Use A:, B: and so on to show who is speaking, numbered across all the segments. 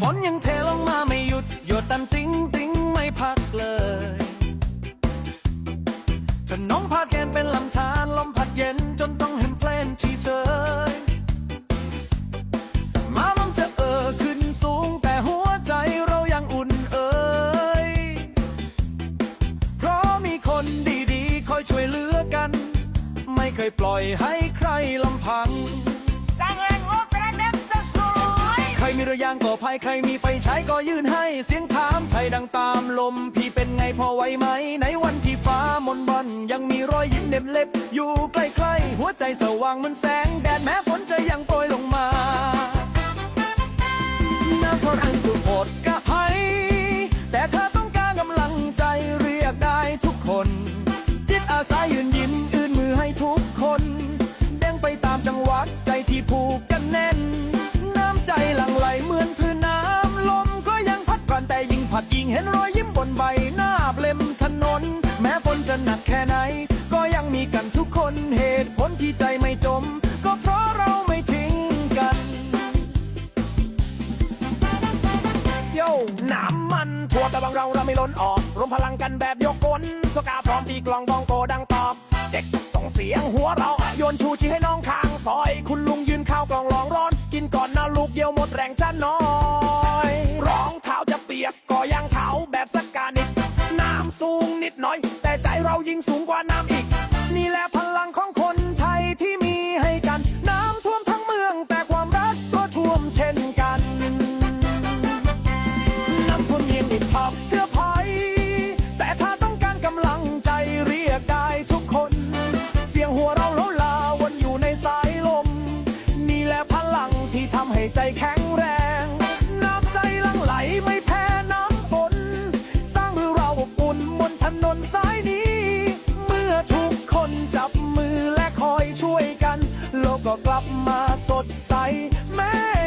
A: ฝนยังเทลงมาไม่หยุด หยดตันติ้งติ้งไม่พักเลยถนนพาดแกนเป็นลำธารลมพัดเย็นจนต้องเห็นเพลนชีเชยมาลมจะเอ่อขึ้นสูง แต่หัวใจเรายังอุ่นเอ่ยเพราะมีคนดีๆ คอยช่วยเหลือกัน ไม่เคยปล่อยให้ใครลำพัง มีเรือยางก่อภัยใครมีไฟใช้ก็ยื่นให้ เสียงถามไทยดังตามลม พี่เป็นไงพอไหวไหม ในวันที่ฟ้ามนบอนยังมีรอยยิ้มเหน็บเล็บ อยู่ใกล้ๆหัวใจสว่างเหมันแสงแดดแม้ฝนจะยังโปรยลงมาน้ำทนอันตุฝดกะไพแต่เธอต้องการกำลังใจเรียกได้ทุกคน จิตอาสายืนยิ้ม เห็นรอยยิ้มบนใบหน้าเปลมถนน แม้ฝนจะหนักแค่ไหน ก็ยังมีกันทุกคนเหตุผลที่ใจไม่จม ก็เพราะเราไม่ทิ้งกันโย่น้ำมันทั่วแต่บางเราเราไม่ล้นออกรวมพลังกันแบบยกกลสกาพร้อมตีกลองบองโกดังตอบเด็กส่งเสียงหัวเราโยนชูชีให้น้องข้างซอย คุณลุงยืนข้าวกล่องรองร้อน กินก่อนนะลูกเดียวหมดแรงจะน้อยำสูงนิดหน่อย แต่ใจเรายิ่งสูงกว่าน้ำอีก นี่แหละพลังของคนไทยที่มีให้กัน น้ำท่วมทั้งเมือง แต่ความรักก็ท่วมเช่นกัน น้ำท่วมเยียงอีกพับเพื่อภัย แต่ถ้าต้องการกำลังใจเรียกได้ทุกคน เสียงหัวเราะโลลาวนอยู่ในสายลม นี่แหละพลังที่ทำให้ใจแข็ง นถนสายนี้ เมื่อทุกคนจับมือและคอยช่วยกัน โลกก็กลับมาสดใสแม้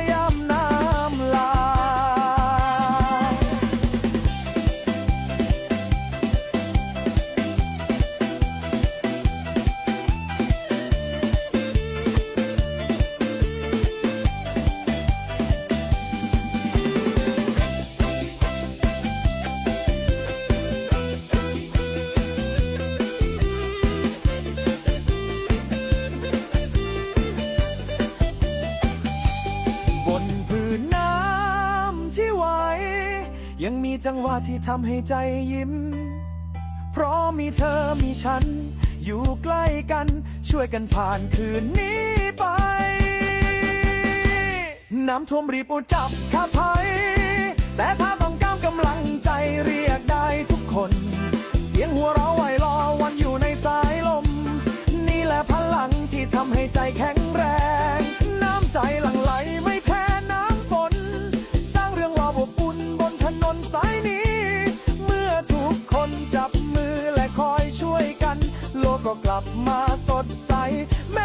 A: ยังมีจังหวะที่ทำให้ใจยิ้ม เพราะมีเธอมีฉัน อยู่ใกล้กันช่วยกันผ่านคืนนี้ไป น้ำท่วมรีบอุดจับข้าภัย แต่ถ้าต้องการกำลังใจเรียกได้ทุกคน เสียงหัวเราะไหวรอวันอยู่ในสายลม นี่แหละพลังที่ทำให้ใจแข็ง กลับมาสดใสแ